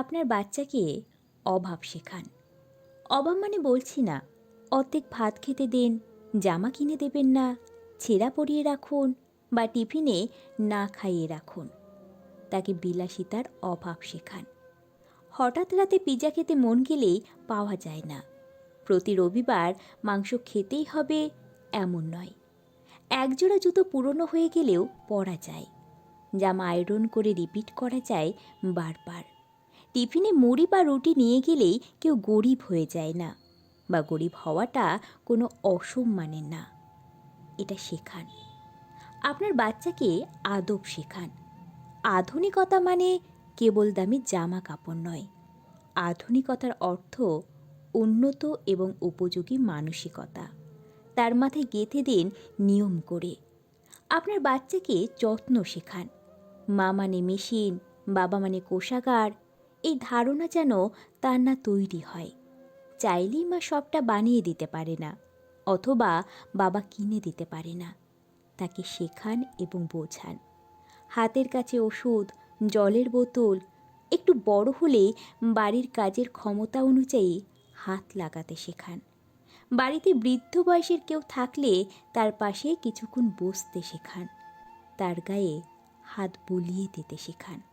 আপনার বাচ্চাকে অভাব শেখান। অভাব মানে বলছি না, অর্ধেক ভাত খেতে দেন, জামা কিনে দেবেন না, ছেঁড়া পরিয়ে রাখুন বা টিফিনে না খাইয়ে রাখুন। তাকে বিলাসিতার অভাব শেখান। হঠাৎ রাতে পিজা খেতে মন গেলেই পাওয়া যায় না। প্রতি রবিবার মাংস খেতেই হবে এমন নয়। একজোড়া জুতো পুরনো হয়ে গেলেও পরা যায়। জামা আয়রন করে রিপিট করা যায় বারবার। টিফিনে মুড়ি বা রুটি নিয়ে গেলেই কেউ গরিব হয়ে যায় না বা গরিব হওয়াটা কোনো অসম্মানের না। এটা শেখান। আপনার বাচ্চাকে আদব শেখান। আধুনিকতা মানে কেবল দামি জামা কাপড় নয়। আধুনিকতার অর্থ উন্নত এবং উপযোগী মানসিকতা। তার মাথায় গেঁথে দিন নিয়ম করে। আপনার বাচ্চাকে যত্ন শেখান। মা মানে মেশিন, বাবা মানে কোষাগার এই ধারণা যেন তার না তৈরি হয়। চাইলেই মা সবটা বানিয়ে দিতে পারে না, অথবা বাবা কিনে দিতে পারে না। তাকে শেখান এবং বোঝান। হাতের কাছে ওষুধ, জলের বোতল, একটু বড় হলে বাড়ির কাজের ক্ষমতা অনুযায়ী হাত লাগাতে শেখান। বাড়িতে বৃদ্ধ বয়সের কেউ থাকলে তার পাশে কিছুক্ষণ বসতে শেখান। তার গায়ে হাত বুলিয়ে দিতে শেখান।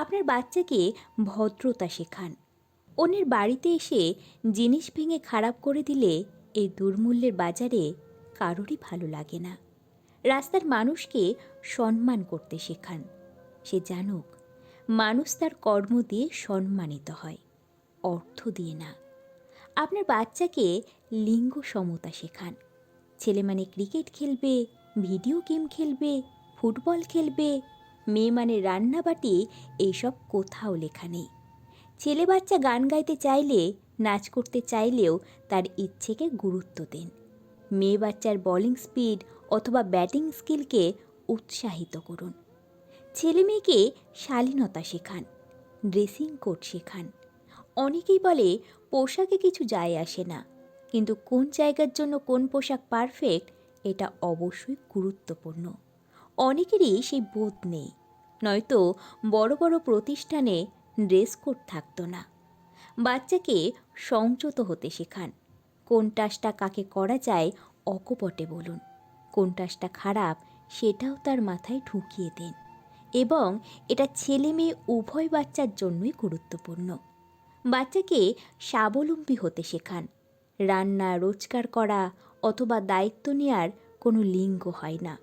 আপনার বাচ্চাকে ভদ্রতা শেখান। অন্যের বাড়িতে এসে জিনিস ভেঙে খারাপ করে দিলে এই দুর্মূল্যের বাজারে কারোরই ভালো লাগে না। রাস্তার মানুষকে সম্মান করতে শেখান। সে জানুক, মানুষ তার কর্ম দিয়ে সম্মানিত হয়, অর্থ দিয়ে না। আপনার বাচ্চাকে লিঙ্গ সমতা শেখান। ছেলে মানে ক্রিকেট খেলবে, ভিডিও গেম খেলবে, ফুটবল খেলবে মেয়ে মানে রান্নাবাটি এইসব কোথাও লেখা নেই। ছেলে বাচ্চা গান গাইতে চাইলে, নাচ করতে চাইলেও তার ইচ্ছেকে গুরুত্ব দেন। মেয়ে বাচ্চার বোলিং স্পিড অথবা ব্যাটিং স্কিলকে উৎসাহিত করুন। ছেলে মেয়েকে শালীনতা শেখান ড্রেসিং কোড শেখান। অনেকেই বলে, পোশাকে কিছু যায় আসে না, কিন্তু কোন জায়গার জন্য কোন পোশাক পারফেক্ট এটা অবশ্যই গুরুত্বপূর্ণ। অনেকেরই সেই বোধ নেই। নয়তো বড় বড় প্রতিষ্ঠানে ড্রেস কোড থাকতো না। বাচ্চাকে সংযত হতে শেখান। কোন টাসটা কাকে করা যায় অকপটে বলুন। কোন টাসটা খারাপ সেটাও তার মাথায় ঢুকিয়ে দিন। এবং এটা ছেলে মেয়ে উভয় বাচ্চার জন্যই গুরুত্বপূর্ণ। বাচ্চাকে স্বাবলম্বী হতে শেখান। রান্না, রোজগার করা অথবা দায়িত্ব নেওয়ার কোনো লিঙ্গ হয় না।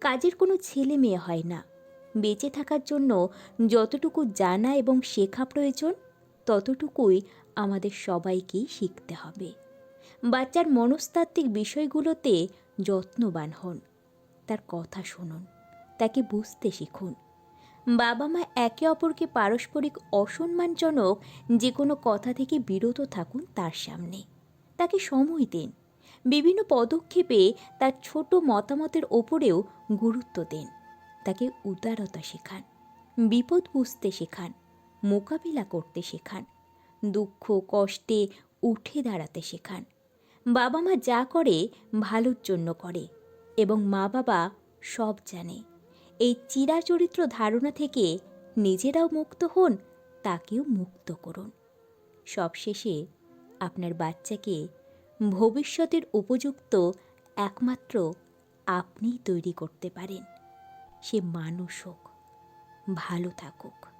কাজের কোনো ছেলে মেয়ে হয় না। বেঁচে থাকার জন্য যতটুকু জানা এবং শেখা প্রয়োজন, ততটুকুই আমাদের সবাইকেই শিখতে হবে। বাচ্চার মনস্তাত্ত্বিক বিষয়গুলোতে যত্নবান হন, তার কথা শুনুন, তাকে বুঝতে শিখুন। বাবা মা একে অপরকে পারস্পরিক অসম্মানজনক যে কোনো কথা থেকে বিরত থাকুন তার সামনে। তাকে সময় দিন, বিভিন্ন পদক্ষেপে তার ছোট মতামতের ওপরেও গুরুত্ব দেন। তাকে উদারতা শেখান, বিপদ বুঝতে শেখান, মোকাবিলা করতে শেখান, দুঃখ, কষ্টে উঠে দাঁড়াতে শেখান। বাবা মা যা করে, ভালোর জন্য করে এবং মা বাবা সব জানে। এই চিরাচরিত্র ধারণা থেকে নিজেরাও মুক্ত হন, তাকেও মুক্ত করুন। সবশেষে আপনার বাচ্চাকে ভবিষ্যতের উপযুক্ত একমাত্র আপনিই তৈরি করতে পারেন। সে মানুষ হোক ভালো থাকুক।